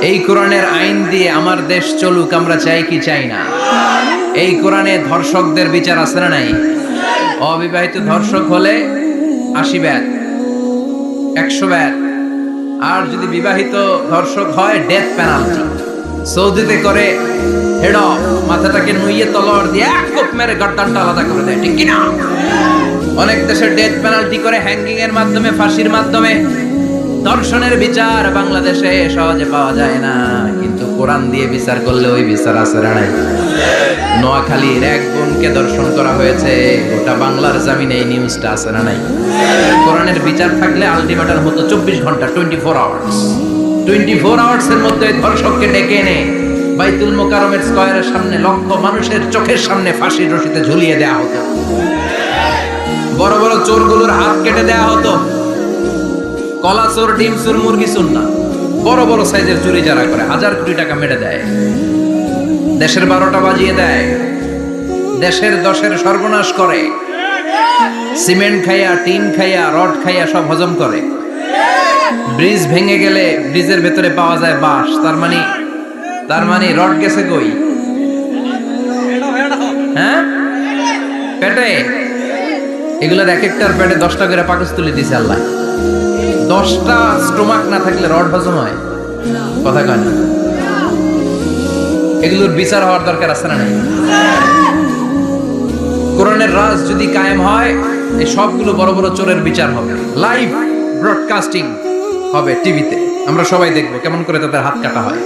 এই কোরআনের আইন দিয়ে আমার দেশ চলুক, আমরা চাই কি চাই না। এই কোরআনে ধর্ষকদের বিচার আছে না নাই? অবিবাহিত ধর্ষক হলে আশি ব্যাট একশো ব্যাট আর যদি বিবাহিত ধর্ষক হয় ডেথ পেনাল্টি সৌদিতে করে হেড মাথাটাকে নুইয়ে তলোয়ার দিয়ে এক কোপ মেরে গর্দানটা আলাদা করে দেয়, ঠিক কিনা? অনেক দেশে ডেথ পেনাল্টি করে হ্যাঙ্গিং এর মাধ্যমে, ফাঁসির মাধ্যমে দর্শনের বিচার বাংলাদেশে সহজে পাওয়া যায় না। কিন্তু কোরআন দিয়ে বিচার করলে ওই বিচার আছে নাই? নোয়াখালীর এক বোনকে দর্শন করা হয়েছে, গোটা বাংলার জামিনে এই নিউজটা আছে না নাই? কোরআনের বিচার থাকলে আলটিমেটাম হতো চব্বিশ ঘণ্টা twenty four hours twenty four hours এর মধ্যে ধর্ষককে ডেকে এনে বাইতুল মোকারমের স্কয়ারের সামনে লক্ষ মানুষের চোখের সামনে ফাঁসির রশিতে ঝুলিয়ে দেওয়া হতো। বড় বড় চোরগুলোর হাত কেটে দেওয়া হতো। কলা চোর, ডিম চোর, মুরগি চোর না। বড় বড় সাইজের চুরি যারা করে, হাজার কোটি টাকা মেরে দেয়। দেশের বারোটা বাজিয়ে দেয়। দেশের দশের সর্বনাশ করে। সিমেন্ট খাইয়া, টিন খাইয়া, রড খাইয়া সব হজম করে। ব্রিজ ভেঙে গেলে ব্রিজের ভেতরে পাওয়া যায় বাঁশ। তার মানে তার মানে রড গেছে কই? হ্যাঁ? পেটে? এগুলোর এক একটার পেটে দশটা করে পাকস তুলে দিছে আল্লাহ। দশটা স্টোমাক না থাকলে রড হজম হয়? কথা কয় না। এগুলোর বিচার হওয়ার দরকার আছে না কোরআনের রাজ যদি কায়েম হয়, এই সবগুলো বড় বড় চোরের বিচার হবে। লাইভ ব্রডকাস্টিং হবে টিভিতে। আমরা সবাই দেখব কেমন করে তাদের হাত কাটা হয়।